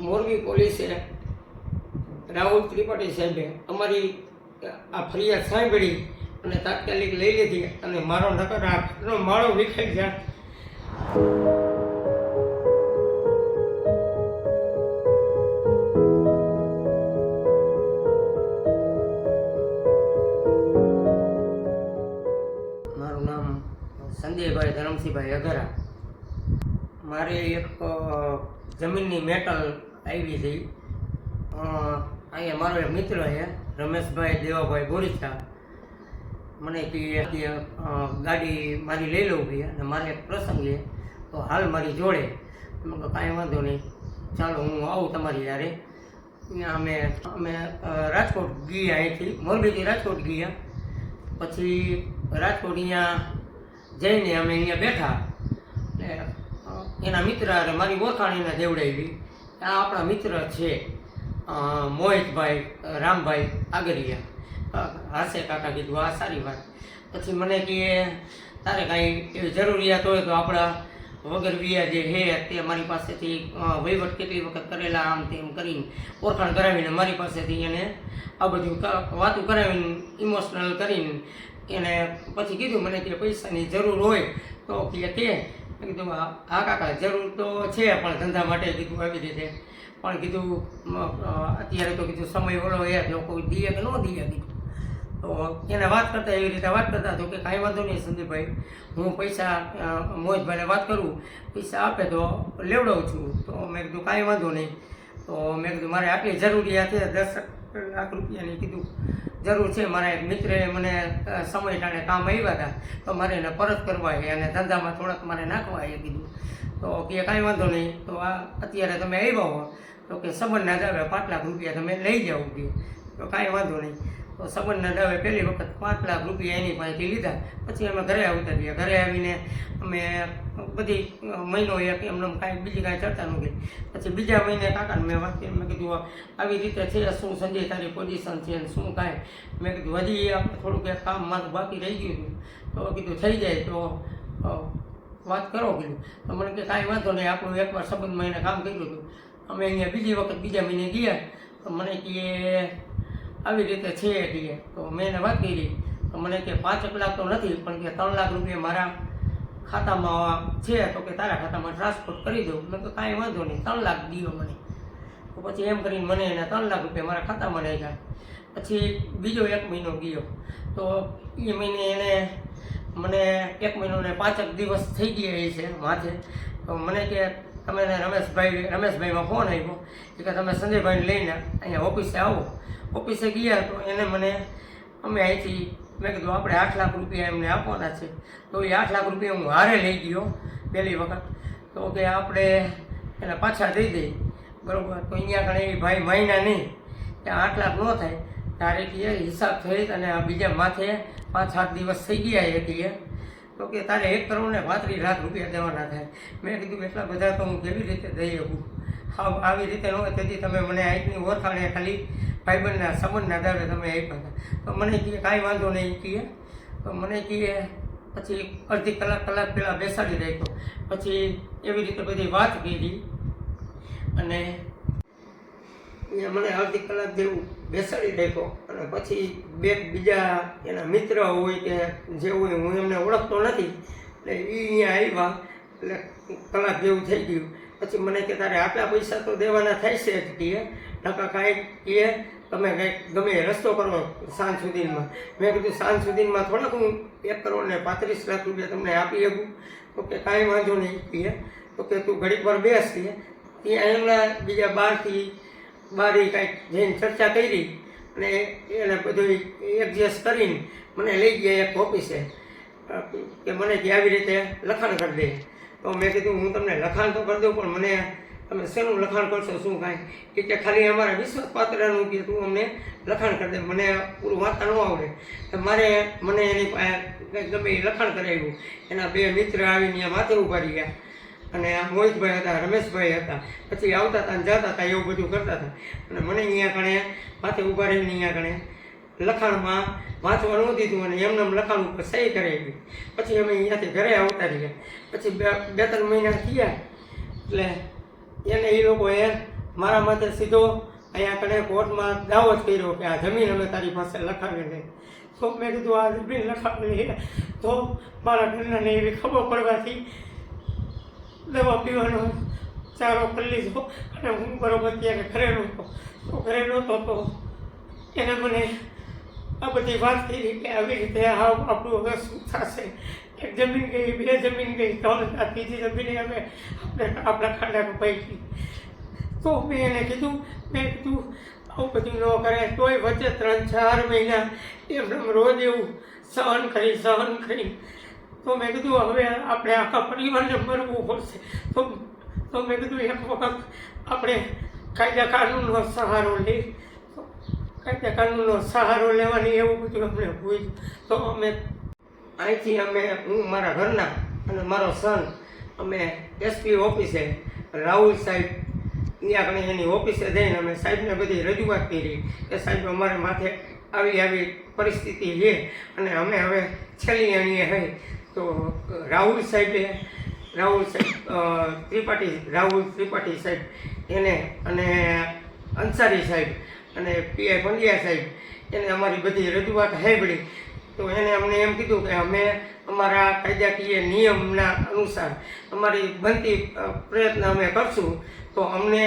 મોરબી પોલીસે રાહુલ ત્રિપાઠી સાહેબે અમારી આ ફરિયાદ સાંભળી અને તાત્કાલિક લઈ લીધી અને મારો નકર આનો માળો વિખાઈ ગયા મારું નામ સંજયભાઈ ધરમસિંહભાઈ અઘરા. મારે એક જમીનની મેટલ આવી છે. અહીંયા મારો એક મિત્ર છે, રમેશભાઈ દેવાભાઈ બોરીસા મને કે ગાડી મારી લઈ લઉં ભાઈ અને મારે એક પ્રસંગ છે. તો હાલ મારી જોડે. કાંઈ વાંધો નહીં. ચાલો, હું આવું તમારી યારે અમે અમે રાજકોટ ગયા અહીંથી. મોરબીથી રાજકોટ ગયા. પછી રાજકોટ અહીંયા જઈને અમે અહીંયા બેઠા. એટલે એના મિત્ર મારી ઓળખાણ એને દેવડાવી આ આપણા મિત્ર છે મોહિતભાઈ, રામભાઈ આગરિયા. હાસે કાકા કીધું આ સારી વાત. પછી મને કહે તારે કાંઈ એવી જરૂરિયાત હોય તો આપણા વગર વ્યાજે જે હે તે મારી પાસેથી વહીવટ કેટલી વખત કરેલા, આમ તેમ કરીને ઓળખાણ કરાવીને મારી પાસેથી એને આ બધું વાતું કરાવીને ઇમોશનલ કરીને એને પછી કીધું, મને કે પૈસાની જરૂર હોય તો કે કીધું, હા કાકા, જરૂર તો છે, પણ ધંધા માટે કીધું આવી રીતે. પણ કીધું અત્યારે તો કીધું સમય ઓલો એ કોઈ દીએ કે ન દીએ કીધું. તો એને વાત કરતા એવી રીતે વાત કરતા, તો કે કાંઈ વાંધો નહીં, સંદીપભાઈ, હું પૈસા મોહિતભાઈને વાત કરું, પૈસા આપે તો લેવડાવું છું. તો મેં કીધું, કાંઈ વાંધો નહીં. તો મેં કીધું, મારે આટલી જરૂરિયાત છે, દસ લાખ રૂપિયાની, કીધું. જરૂર છે. મારા એક મિત્રે મને સમય ટાણે કામ આવ્યા હતા તો મારે એને પરત કરવા છે અને ધંધામાં થોડાક મારે નાખવા એ કીધું. તો કે કાંઈ વાંધો નહીં. તો આ અત્યારે તમે આવ્યા હો, તો કે સંબંધના દાવે પાંચ લાખ રૂપિયા તમે લઈ જાઓ કે. તો કાંઈ વાંધો નહીં. તો સંબંધના દાવે પહેલી વખત પાંચ લાખ રૂપિયા એની પાસેથી લીધા. પછી અમે ઘરે આવતા રહ્યા ઘરે આવીને અમે બધી મહિનો એક એમને એમ કાંઈ બીજી કાંઈ ચર્ચા ન કરી પછી બીજા મહિને કાકાને મેં વાત કરી મેં કીધું આવી રીતે છે, શું સંજય તારી પોઝિશન છે શું કાંઈ? મેં કીધું, હજી આપણે થોડુંક એક કામ મારું બાકી રહી ગયું હતું તો કીધું, થઈ જાય તો વાત કરો. કીધું, તો મને કે, કાંઈ વાંધો નહીં, આપણું એકવાર સંબંધમાં એને કામ કર્યું હતું. અમે અહીંયા બીજી વખત બીજા મહિને ગયા, તો મને કે, આવી રીતે છે કહે તો મેં એને વાત કરી, તો મને કે, પાંચ લાખ તો નથી, પણ કે ત્રણ લાખ રૂપિયા મારા ખાતામાં છે તો કે તારા ખાતામાં ટ્રાન્સફર કરી દઉં. મેં તો કાંઈ વાંધો નહીં, ત્રણ લાખ દીધો મને. તો પછી એમ કરીને મને એને ત્રણ લાખ રૂપિયા મારા ખાતામાં નાખ્યા પછી બીજો એક મહિનો ગયો. તો એ મહિને એને મને એક મહિનો ને પાંચેક દિવસ થઈ ગયા છે માથે. તો મને કે તમે રમેશભાઈ, રમેશભાઈમાં ફોન આવ્યો એ કે તમે સંજયભાઈને લઈને અહીંયા ઓફિસે આવો. ઓફિસે ગયા તો એને મને અમે અહીંથી મેં કીધું, આપણે આઠ લાખ રૂપિયા એમને આપવાના છે. તો એ આઠ લાખ રૂપિયા હું હારે લઈ ગયો પહેલી વખત. તો કે આપણે એને પાછા દઈ દઈ બરાબર? તો અહીંયા આગળ એ ભાઈ મહિના નહીં. કે આઠ લાખ ન થાય. તારે કે હિસાબ થઈ અને આ બીજા માથે પાંચ, સાત દિવસ થઈ ગયા એ કહીએ તો કે તારે એક કરોડ ને પાંત્રીસ લાખ રૂપિયા દેવાના થાય મેં કીધું, એટલા બધા તો હું કેવી રીતે દઈ શકું? આવી રીતે ન હોય, તેથી તમે મને અહીંની ઓળખાણે ખાલી ભાઈબંધના સંબંધના દાવે તમે આપ્યા હતા. તો મને કહે, કાંઈ વાંધો નહીં કહે. તો મને કહે, પછી અડધી કલાક કલાક પહેલાં બેસાડી રાખ્યો. પછી એવી રીતે બધી વાત કરી. અને એ મને અડધી કલાક જેવું બેસાડી રાખ્યો. અને પછી બે બીજા એના મિત્ર હોય કે જે હોય, હું એમને ઓળખતો નથી. એટલે એ અહીંયા આવ્યા. એટલે કલાક જેવું થઈ ગયું. પછી મને કે, તારે આટલા પૈસા તો દેવાના થાય છે જ કહે ટકા કાંઈક કહે તમે કંઈક ગમે રસ્તો કરો સાંજ સુધીમાં. મેં કીધું સાંજ સુધીમાં થોડાક હું એક કરોડ ને પાંત્રીસ લાખ રૂપિયા તમને આપી શકું. તો કે કાંઈ વાંધો નહીં કહે તો કે તું ઘડીક પર બેસ કહે ત્યાં એમના બીજા બહારથી બારી કાંઈક જઈને ચર્ચા કરી અને એને બધું એડજસ્ટ કરીને મને લઈ ગયા એક ઓફિસે કે મને કે આવી રીતે લખાણ કરી દે. તો મેં કીધું હું તમને લખાણ તો કરી દઉં પણ મને તમે શેનું લખાણ કરશો, શું કાંઈ? કે ખાલી અમારા વિશ્વાસપાત્રનું કે તું અમને લખાણ કરી દે, મને પૂરું વાંચતા ન આવડે. તો મારે, મને એની કંઈક ગમે એ લખાણ કરાવ્યું. એના બે મિત્ર આવીને માથે ઊભા ગયા અને આ મોહિતભાઈ હતા, રમેશભાઈ હતા. પછી આવતા હતા ને જતા હતા, એવું બધું કરતા હતા. અને મને અહીંયા કણે માથે ઊભા રહીને અહીંયા કણે લખાણમાં વાંચવા ન દીધું અને એમને એમ લખાણ ઉપર સહી કરાવી. પછી અમે અહીંયાથી ઘરે આવતા રહ્યા. પછી બે, ત્રણ મહિના થયા. એટલે એને એ લોકોએ મારા માટે સીધો અહીંયા કણે કોર્ટમાં દાવો જ કર્યો કે આ જમીન અમે તારી પાસે લખાવી દે તો મેં કીધું, આ જમીન લખાવી તો મારા ઘરનાને એવી ખબર પડવાથી દવા પીવાનો ચારો કરી લીધો અને હું બરોબર ત્યારે ઘરે નહોતો. તો ઘરે નહોતો તો એને મને આ બધી વાત કરી કે આવી રીતે આ આપણું હવે શું થશે? એક જમીન ગઈ, બે જમીન ગઈ, ત્રણ હજાર ત્રીજી જમીને અમે આપણે આપણા ખાડા પૈકી તો મેં એને કીધું, મેં કીધું, આવું બધું ન કરે તોય વચ્ચે ત્રણ ચાર મહિના એમને રોજ એવું સહન કરી સહન કરી. તો મેં કીધું, હવે આપણે આખા પરિવારને મરવું પડશે. તો તો મેં કીધું, એક વખત આપણે કાયદા કાનૂનનો સહારો લઈ કાયદા કાનૂનનો સહારો લેવાની એવું બધું અમને ભૂલ તો અમે અહીંથી અમે, હું મારા ઘરના અને મારો સન અમે એસપી ઓફિસે, રાહુલ સાહેબ ત્યાં આગળ એની ઓફિસે જઈને અમે સાહેબને બધી રજૂઆત કરી કે સાહેબ અમારે માથે આવી આવી પરિસ્થિતિ છે અને અમે હવે છેલ્લી અણીએ હઈ. તો, રાહુલ સાહેબે, રાહુલ સાહેબ ત્રિપાઠી, રાહુલ ત્રિપાઠી સાહેબ, એને અને અંસારી સાહેબ અને પીઆઈ પંડ્યા સાહેબ, એને અમારી બધી રજૂઆત સાંભળી. તો એને અમને એમ કીધું કે અમે અમારા કાયદાકીય નિયમના અનુસાર અમારી બનતી પ્રયત્ન અમે કરશું. તો અમને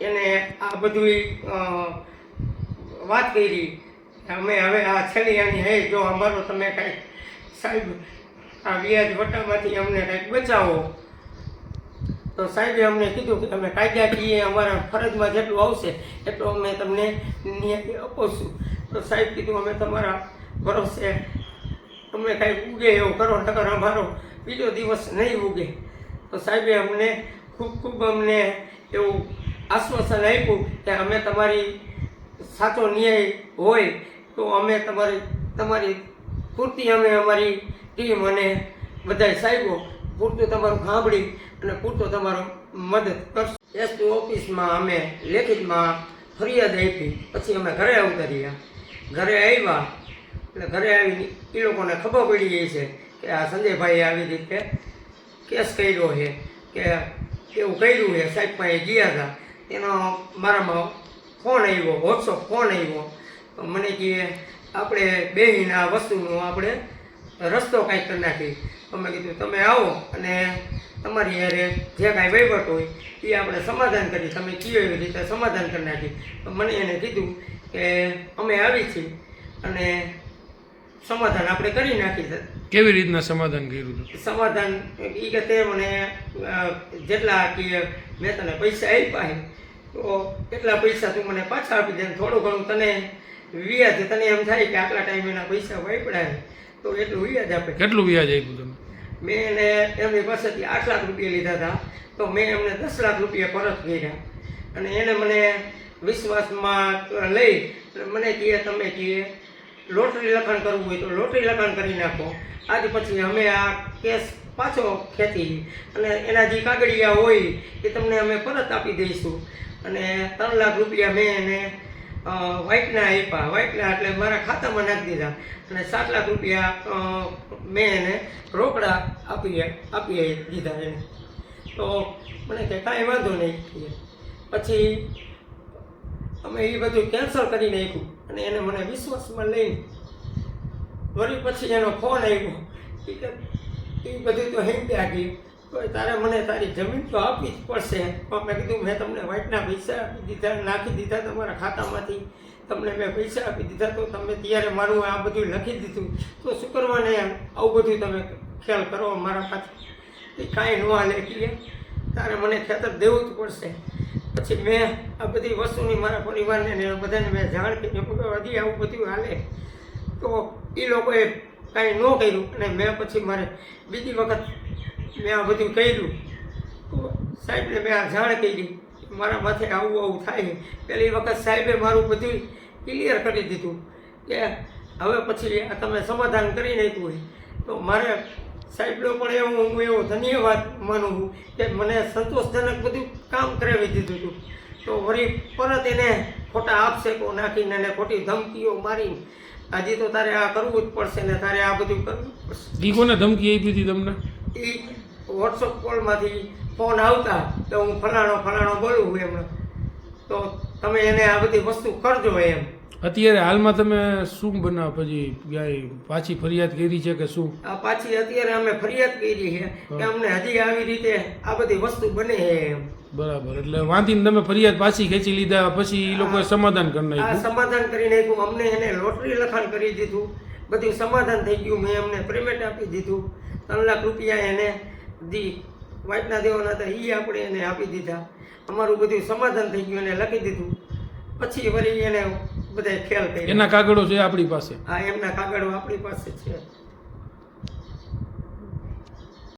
એને આ બધું વાત કરી. અમે હવે આ છેલ્લી આની હે, જો અમારો તમે કાંઈક સાહેબ, આ વ્યાજ વટામાંથી અમને કાંઈક બચાવો. તો સાહેબે અમને કીધું કે તમે કાયદાકીય અમારા ફરજમાં જેટલું આવશે, એટલું અમે તમને ન્યાય અપાવશું તો સાહેબ કીધું, અમે તમારા ભરોસે તમે કાંઈક ઉગે એવું કરો નકર અમારો બીજો દિવસ નહીં ઉગે. તો સાહેબે અમને ખૂબ ખૂબ અમને એવું આશ્વાસન આપ્યું કે અમે તમારી સાચો ન્યાય હોય તો અમે તમારી તમારી પૂરતી અમે અમારી ટીમ અને બધા સાહેબો પૂરતું તમારું સાંભળી અને પૂરતો તમારો મદદ કરશું. એસપી ઓફિસમાં અમે લેખિતમાં ફરિયાદ આપી. પછી અમે ઘરે ઉતર્યા ઘરે આવ્યા. એટલે ઘરે આવીને એ લોકોને ખબર પડી ગઈ છે કે આ સંજયભાઈએ આવી રીતે કેસ કર્યો છે, કે એવું કર્યું છે. સાહેબ પાસે ગયા હતા. એનો મારામાં ફોન આવ્યો વોટ્સઅપ ફોન આવ્યો. મને કહે આપણે બેહીને આ વસ્તુનો આપણે રસ્તો કાંઈક કરી નાખી અમે કીધું, તમે આવો અને તમારી યારે જે કાંઈ વહીવટ હોય એ આપણે સમાધાન કરી તમે કયો એવી રીતે સમાધાન કરી નાખી મને એને કીધું કે અમે આવી છીએ અને સમાધાન આપણે કરી નાખી કેવી રીતના સમાધાન કર્યું હતું? સમાધાન એ કે તે મને જેટલા કે મેં તને પૈસા આપ્યા તો એટલા પૈસા તું મને પાછા આપી દે થોડું ઘણું તને વ્યાજ તને એમ થાય કે આટલા ટાઈમે એના પૈસા વાપર્યા તો એટલું વ્યાજ આપે. કેટલું વ્યાજ આપ્યું તમે? મેં એને એમની પાસેથી આઠ લાખ રૂપિયા લીધા હતા તો મેં એમને દસ લાખ રૂપિયા પરત કર્યા. અને એને મને વિશ્વાસમાં લઈ મને કહે તમે કહે લોટરી લખાણ કરવું હોય તો લોટરી લખાણ કરી નાખો. આજ પછી અમે આ કેસ પાછો ખેંચી અને એના જે કાગળિયા હોય એ તમને અમે પરત આપી દઈશું. અને ત્રણ લાખ રૂપિયા મેં એને વ્હાઇટના આપ્યા. વ્હાઇટના એટલે મારા ખાતામાં નાખી દીધા. અને સાત લાખ રૂપિયા મેં એને રોકડા આપી આપી દીધા એને. તો મને કે કાંઈ વાંધો નહીં. પછી અમે એ બધું કેન્સલ કરી નાખ્યું અને એને મને વિશ્વાસમાં લઈને વળી પછી એનો ફોન આવ્યો એ બધું તો હેંગ્યા ગયું. તો તારે મને તારી જમીન તો આપવી જ પડશે. પણ મેં કીધું, મેં તમને વાઇટના પૈસા આપી દીધા, નાખી દીધા તમારા ખાતામાંથી. તમને મેં પૈસા આપી દીધા તો તમે ત્યારે મારું આ બધું લખી દીધું. તો શું કરવાને એમ? આવું બધું તમે ખ્યાલ કરો મારા પાસે એ કાંઈ ન હાલે કે, તારે મને ખેતર દેવું જ પડશે. પછી મેં આ બધી વસ્તુની મારા પરિવારને બધાને મેં જાણ કરી વધી આવું બધું હાલે. તો એ લોકોએ કાંઈ ન કર્યું અને મેં પછી મારે બીજી વખત મેં આ બધું કર્યું. તો સાહેબને મેં આ જાણ કરી. મારા માથે આવું આવું થાય. પહેલી વખત સાહેબે મારું બધું ક્લિયર કરી દીધું કે હવે પછી આ તમે સમાધાન કરી નાખ્યું હોય. તો મારે સાહેબનો પણ એવું હું એવો ધન્યવાદ માનું છું કે મને સંતોષજનક બધું કામ કરાવી દીધું હતું. તો વળી પરત એને ખોટા આપશેકો નાખીને એને ખોટી ધમકીઓ મારીને આજે તો તારે આ કરવું જ પડશે ને તારે આ બધું કરવું પડશે. ઈ કોને ધમકી આપી હતી તમને? એ વોટ્સઅપ કોલમાંથી ફોન આવતા તો હું ફલાણો ફલાણો બોલું એમ તો તમે એને આ બધી વસ્તુ કરજો એમ. અત્યારે હાલમાં તમે શું બનાવ? પછી ક્યાંય પાછી ફરિયાદ કરી છે કે શું? આ પાછી અત્યારે અમે ફરિયાદ કરી છે કે અમને હજી આવી રીતે આ બધી વસ્તુ બને છે બરાબર એટલે વાંધીને તમે ફરિયાદ પાછી ખેંચી લીધા પછી એ લોકોએ સમાધાન કરી નાખ્યું? સમાધાન કરી નાખ્યું. અમને એને લોટરી લખાણ કરી દીધું. બધું સમાધાન થઈ ગયું. મેં એમને પેમેન્ટ આપી દીધું. ત્રણ લાખ રૂપિયા એને દી વાંચના દેવાના હતા. એ આપણે એને આપી દીધા. અમારું બધું સમાધાન થઈ ગયું એને લખી દીધું. પછી વળી એને બધા ખેલ કરી એના કાગળો છે આપણી પાસે. આ એમના કાગળો આપણી પાસે છે.